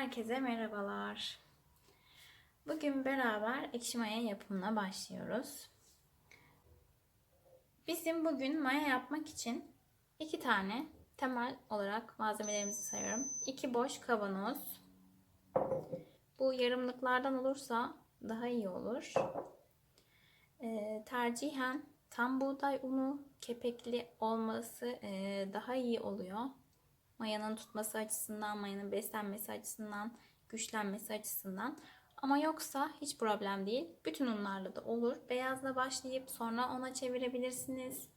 Herkese merhabalar. Bugün beraber ekşi maya yapımına başlıyoruz. Bizim bugün maya yapmak için iki tane temel olarak malzemelerimizi sayıyorum. İki boş kavanoz. Bu yarımlıklardan olursa daha iyi olur. Ee, tercihen tam buğday unu kepekli olması e, daha iyi oluyor mayanın tutması açısından, mayanın beslenmesi açısından, güçlenmesi açısından. Ama yoksa hiç problem değil. Bütün unlarla da olur. Beyazla başlayıp sonra ona çevirebilirsiniz.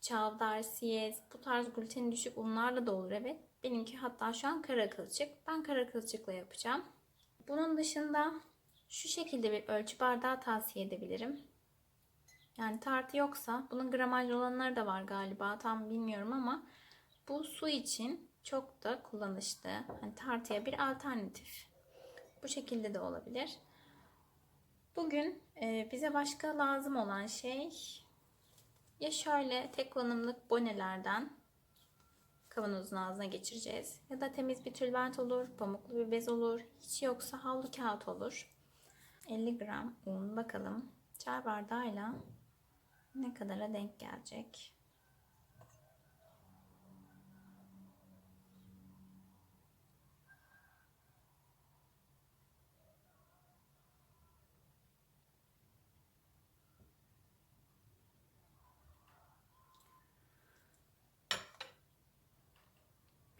Çavdar, siyez, bu tarz gluten düşük unlarla da olur evet. Benimki hatta şu an kara kılçık. Ben kara kılçıkla yapacağım. Bunun dışında şu şekilde bir ölçü bardağı tavsiye edebilirim. Yani tartı yoksa bunun gramajlı olanları da var galiba tam bilmiyorum ama bu su için çok da kullanışlı. Hani tartıya bir alternatif. Bu şekilde de olabilir. Bugün e, bize başka lazım olan şey ya şöyle tek kullanımlık bonelerden kavanozun ağzına geçireceğiz. Ya da temiz bir tülbent olur, pamuklu bir bez olur. Hiç yoksa havlu kağıt olur. 50 gram un bakalım çay bardağıyla ne kadara denk gelecek.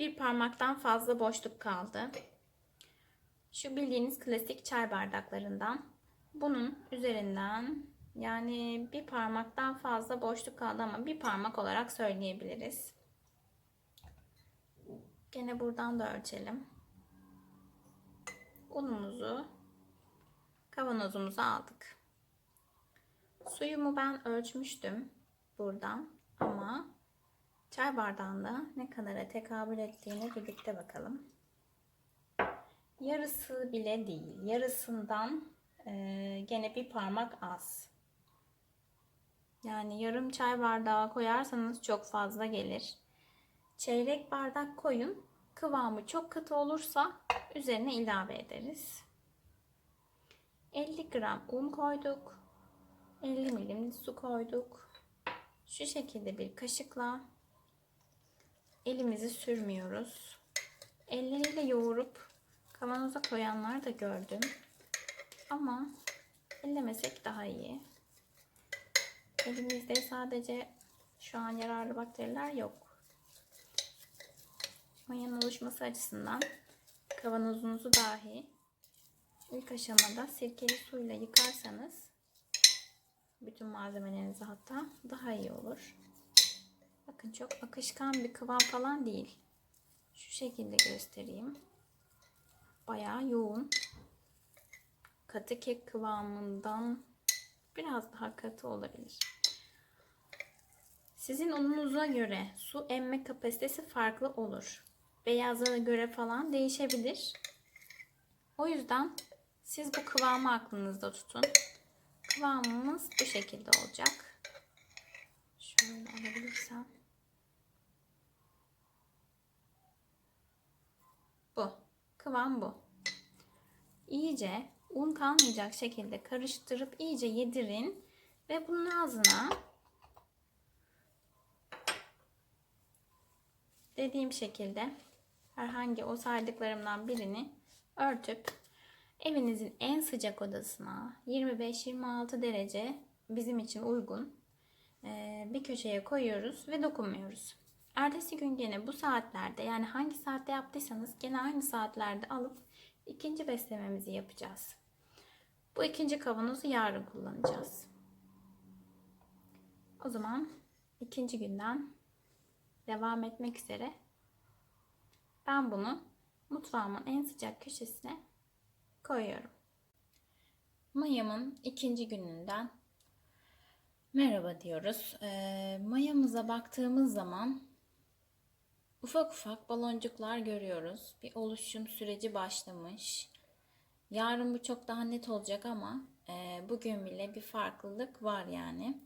Bir parmaktan fazla boşluk kaldı. Şu bildiğiniz klasik çay bardaklarından. Bunun üzerinden yani bir parmaktan fazla boşluk kaldı ama bir parmak olarak söyleyebiliriz. Gene buradan da ölçelim. Unumuzu kavanozumuza aldık. Suyumu ben ölçmüştüm buradan ama Çay bardağında ne kadara tekabül ettiğine birlikte bakalım. Yarısı bile değil. Yarısından e, gene bir parmak az. Yani yarım çay bardağı koyarsanız çok fazla gelir. Çeyrek bardak koyun. Kıvamı çok katı olursa üzerine ilave ederiz. 50 gram un koyduk. 50 milim su koyduk. Şu şekilde bir kaşıkla elimizi sürmüyoruz. Elleriyle yoğurup kavanoza koyanlar da gördüm. Ama ellemesek daha iyi. Elimizde sadece şu an yararlı bakteriler yok. Mayanın oluşması açısından kavanozunuzu dahi ilk aşamada sirkeli suyla yıkarsanız bütün malzemelerinizi hatta daha iyi olur. Bakın çok akışkan bir kıvam falan değil. Şu şekilde göstereyim. Bayağı yoğun. Katı kek kıvamından biraz daha katı olabilir. Sizin ununuza göre su emme kapasitesi farklı olur. Beyaza göre falan değişebilir. O yüzden siz bu kıvamı aklınızda tutun. Kıvamımız bu şekilde olacak. Şöyle alabilirsem. Bu. Kıvam bu. İyice un kalmayacak şekilde karıştırıp iyice yedirin ve bunun ağzına dediğim şekilde herhangi o saydıklarımdan birini örtüp evinizin en sıcak odasına 25-26 derece bizim için uygun bir köşeye koyuyoruz ve dokunmuyoruz. Ertesi gün gene bu saatlerde yani hangi saatte yaptıysanız gene aynı saatlerde alıp ikinci beslememizi yapacağız. Bu ikinci kavanozu yarın kullanacağız. O zaman ikinci günden devam etmek üzere ben bunu mutfağımın en sıcak köşesine koyuyorum. Mayamın ikinci gününden merhaba diyoruz. E, mayamıza baktığımız zaman Ufak ufak baloncuklar görüyoruz. Bir oluşum süreci başlamış. Yarın bu çok daha net olacak ama e, bugün bile bir farklılık var yani.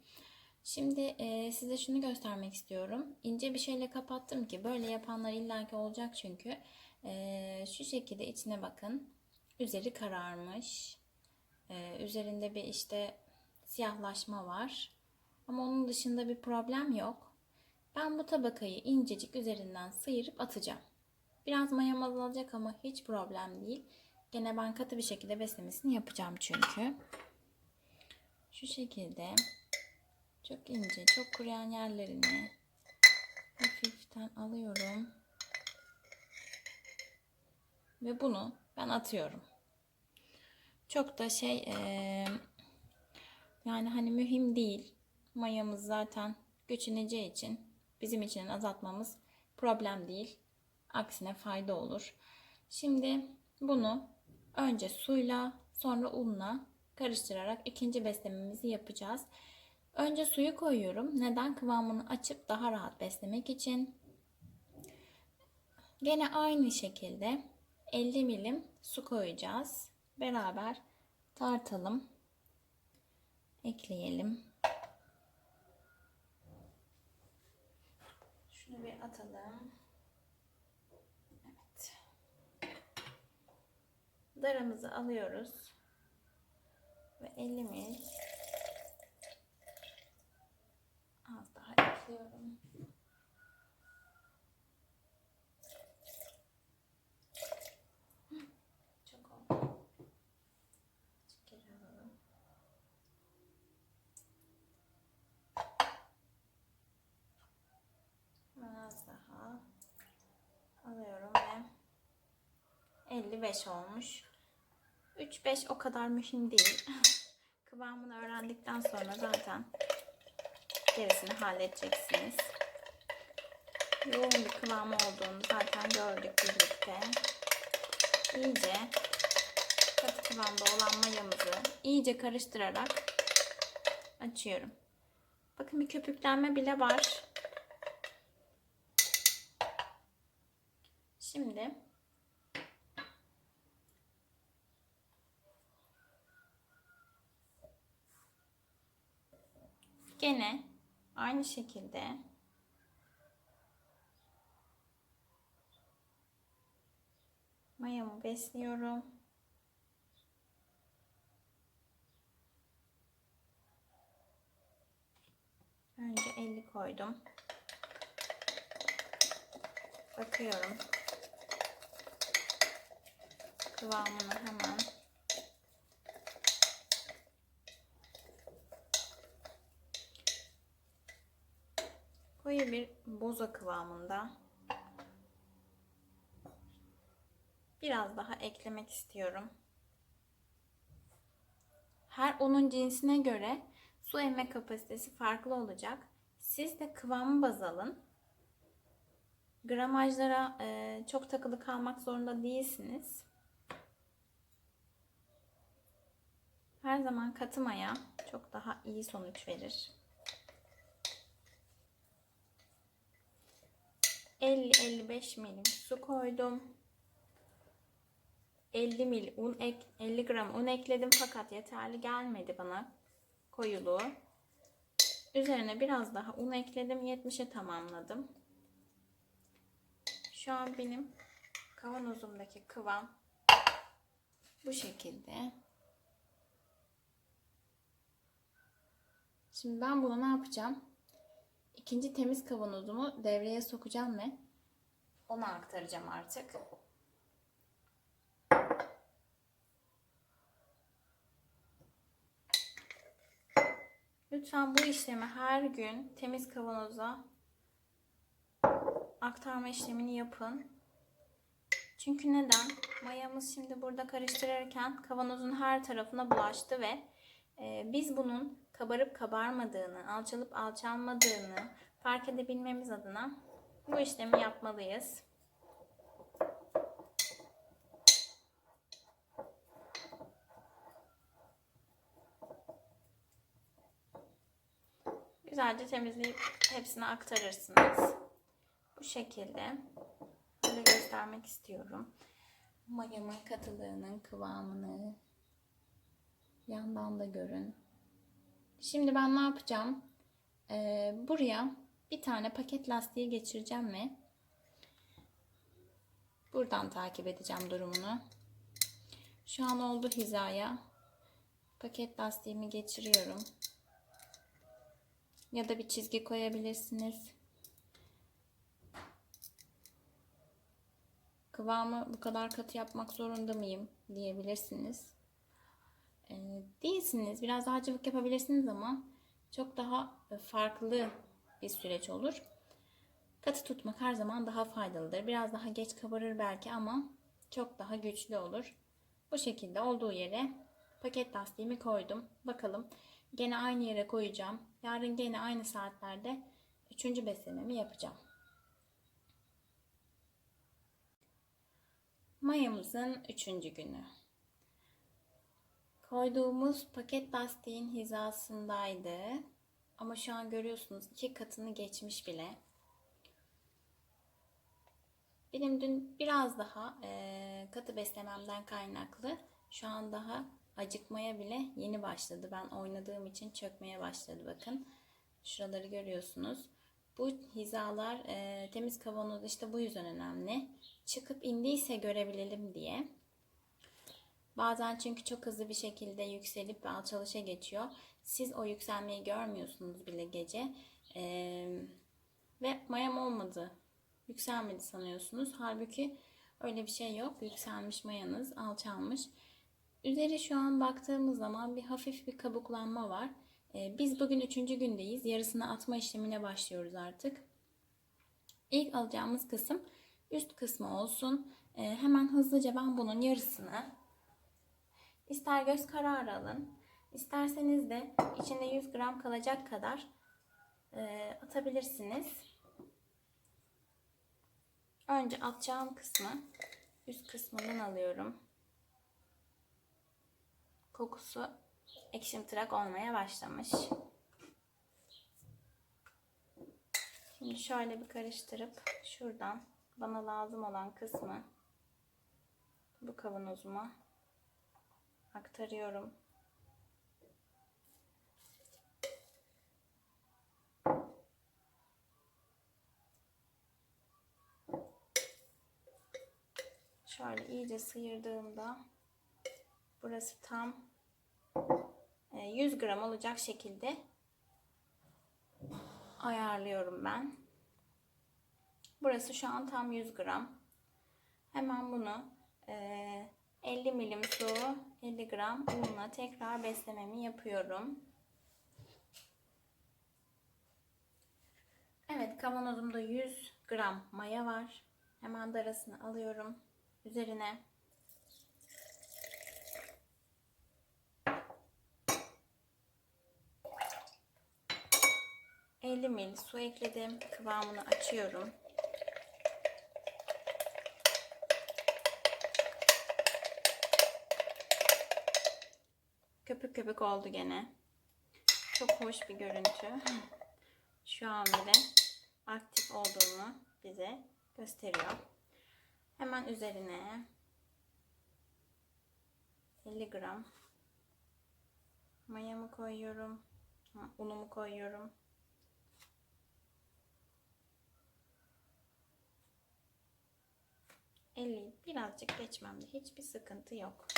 Şimdi e, size şunu göstermek istiyorum. İnce bir şeyle kapattım ki böyle yapanlar illaki olacak çünkü. Ee, şu şekilde içine bakın. Üzeri kararmış. Ee, üzerinde bir işte siyahlaşma var. Ama onun dışında bir problem yok. Ben bu tabakayı incecik üzerinden sıyırıp atacağım. Biraz mayam azalacak ama hiç problem değil. Gene ben katı bir şekilde beslemesini yapacağım çünkü. Şu şekilde çok ince, çok kuruyan yerlerini hafiften alıyorum. Ve bunu ben atıyorum. Çok da şey eee, yani hani mühim değil. Mayamız zaten göçüneceği için bizim için azaltmamız problem değil. Aksine fayda olur. Şimdi bunu önce suyla sonra unla karıştırarak ikinci beslememizi yapacağız. Önce suyu koyuyorum. Neden? Kıvamını açıp daha rahat beslemek için. Gene aynı şekilde 50 milim su koyacağız. Beraber tartalım. Ekleyelim. Şunu bir atalım. Evet. Darımızı alıyoruz. Ve 50 mil az daha ekliyorum. Hı, Çok oldu. Azıcık geri alalım. Az daha alıyorum ve 55 olmuş. 3-5 o kadar mühim değil. Kıvamını öğrendikten sonra zaten gerisini halledeceksiniz. Yoğun bir kıvamı olduğunu zaten gördük birlikte. İyice katı kıvamda olan mayamızı iyice karıştırarak açıyorum. Bakın bir köpüklenme bile var. Şimdi gene aynı şekilde mayamı besliyorum. Önce 50 koydum. Bakıyorum. Kıvamını hemen koyu bir boza kıvamında. Biraz daha eklemek istiyorum. Her unun cinsine göre su emme kapasitesi farklı olacak. Siz de kıvamı baz alın. Gramajlara e, çok takılı kalmak zorunda değilsiniz. Her zaman katı maya çok daha iyi sonuç verir. 50-55 milim su koydum. 50 mil un ek 50 gram un ekledim fakat yeterli gelmedi bana koyuluğu. Üzerine biraz daha un ekledim. 70'e tamamladım. Şu an benim kavanozumdaki kıvam bu şekilde. Şimdi ben bunu ne yapacağım? İkinci temiz kavanozumu devreye sokacağım ve ona aktaracağım artık. Lütfen bu işlemi her gün temiz kavanoza aktarma işlemini yapın. Çünkü neden? Mayamız şimdi burada karıştırırken kavanozun her tarafına bulaştı ve e, biz bunun kabarıp kabarmadığını, alçalıp alçalmadığını fark edebilmemiz adına bu işlemi yapmalıyız. Güzelce temizleyip hepsini aktarırsınız. Bu şekilde böyle göstermek istiyorum. Mayamın katılığının kıvamını yandan da görün. Şimdi ben ne yapacağım? Ee, buraya bir tane paket lastiği geçireceğim ve Buradan takip edeceğim durumunu. Şu an oldu hizaya. Paket lastiğimi geçiriyorum. Ya da bir çizgi koyabilirsiniz. Kıvamı bu kadar katı yapmak zorunda mıyım diyebilirsiniz. Ee, değilsiniz. Biraz daha cıvık yapabilirsiniz ama çok daha farklı bir süreç olur. Katı tutmak her zaman daha faydalıdır. Biraz daha geç kabarır belki ama çok daha güçlü olur. Bu şekilde olduğu yere paket lastiğimi koydum. Bakalım gene aynı yere koyacağım. Yarın gene aynı saatlerde üçüncü beslememi yapacağım. Mayamızın üçüncü günü. Koyduğumuz paket lastiğin hizasındaydı. Ama şu an görüyorsunuz iki katını geçmiş bile. Benim dün biraz daha e, katı beslememden kaynaklı şu an daha acıkmaya bile yeni başladı. Ben oynadığım için çökmeye başladı bakın. Şuraları görüyorsunuz. Bu hizalar e, temiz kavanoz işte bu yüzden önemli. Çıkıp indiyse görebilelim diye. Bazen çünkü çok hızlı bir şekilde yükselip ve alçalışa geçiyor. Siz o yükselmeyi görmüyorsunuz bile gece. Ee, ve mayam olmadı. Yükselmedi sanıyorsunuz. Halbuki öyle bir şey yok. Yükselmiş mayanız, alçalmış. Üzeri şu an baktığımız zaman bir hafif bir kabuklanma var. Ee, biz bugün üçüncü gündeyiz. Yarısını atma işlemine başlıyoruz artık. İlk alacağımız kısım üst kısmı olsun. Ee, hemen hızlıca ben bunun yarısını ister göz kararı alın, isterseniz de içinde 100 gram kalacak kadar e, atabilirsiniz. Önce atacağım kısmı üst kısmından alıyorum. Kokusu ekşimtırak olmaya başlamış. Şimdi şöyle bir karıştırıp şuradan bana lazım olan kısmı bu kavanozuma aktarıyorum. Şöyle iyice sıyırdığımda burası tam 100 e, gram olacak şekilde ayarlıyorum ben. Burası şu an tam 100 gram. Hemen bunu 50 milim su, 50 gram unla tekrar beslememi yapıyorum. Evet kavanozumda 100 gram maya var. Hemen darasını alıyorum. Üzerine ...50 ml su ekledim. Kıvamını açıyorum. Köpük köpük oldu gene. Çok hoş bir görüntü. Şu an bile aktif olduğunu bize gösteriyor. Hemen üzerine 50 gram mayamı koyuyorum. Unumu koyuyorum. Eli birazcık geçmemde hiçbir sıkıntı yok.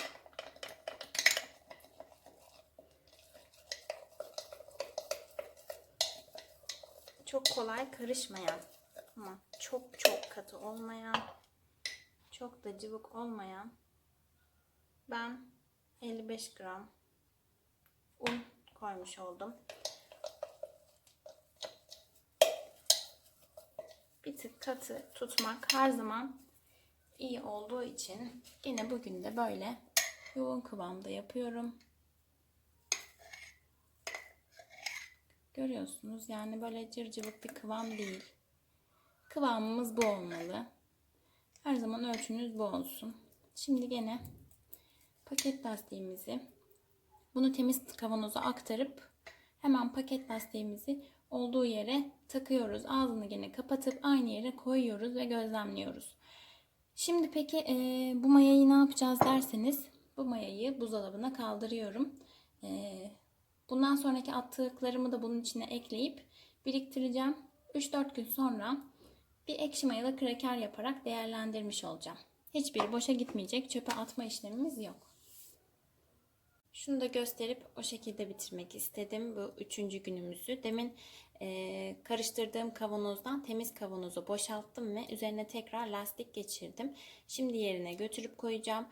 Çok kolay karışmayan ama çok çok katı olmayan çok da cıvık olmayan ben 55 gram un koymuş oldum. Bir tık katı tutmak her zaman iyi olduğu için yine bugün de böyle yoğun kıvamda yapıyorum. Görüyorsunuz yani böyle cırcıvık bir kıvam değil. Kıvamımız bu olmalı. Her zaman ölçünüz bu olsun. Şimdi gene paket lastiğimizi bunu temiz kavanoza aktarıp hemen paket lastiğimizi olduğu yere takıyoruz. Ağzını gene kapatıp aynı yere koyuyoruz ve gözlemliyoruz. Şimdi peki e, bu mayayı ne yapacağız derseniz bu mayayı buzdolabına kaldırıyorum. E, Bundan sonraki attıklarımı da bunun içine ekleyip biriktireceğim. 3-4 gün sonra bir ekşi mayalı kraker yaparak değerlendirmiş olacağım. Hiçbiri boşa gitmeyecek. Çöpe atma işlemimiz yok. Şunu da gösterip o şekilde bitirmek istedim bu üçüncü günümüzü. Demin e, karıştırdığım kavanozdan temiz kavanozu boşalttım ve üzerine tekrar lastik geçirdim. Şimdi yerine götürüp koyacağım.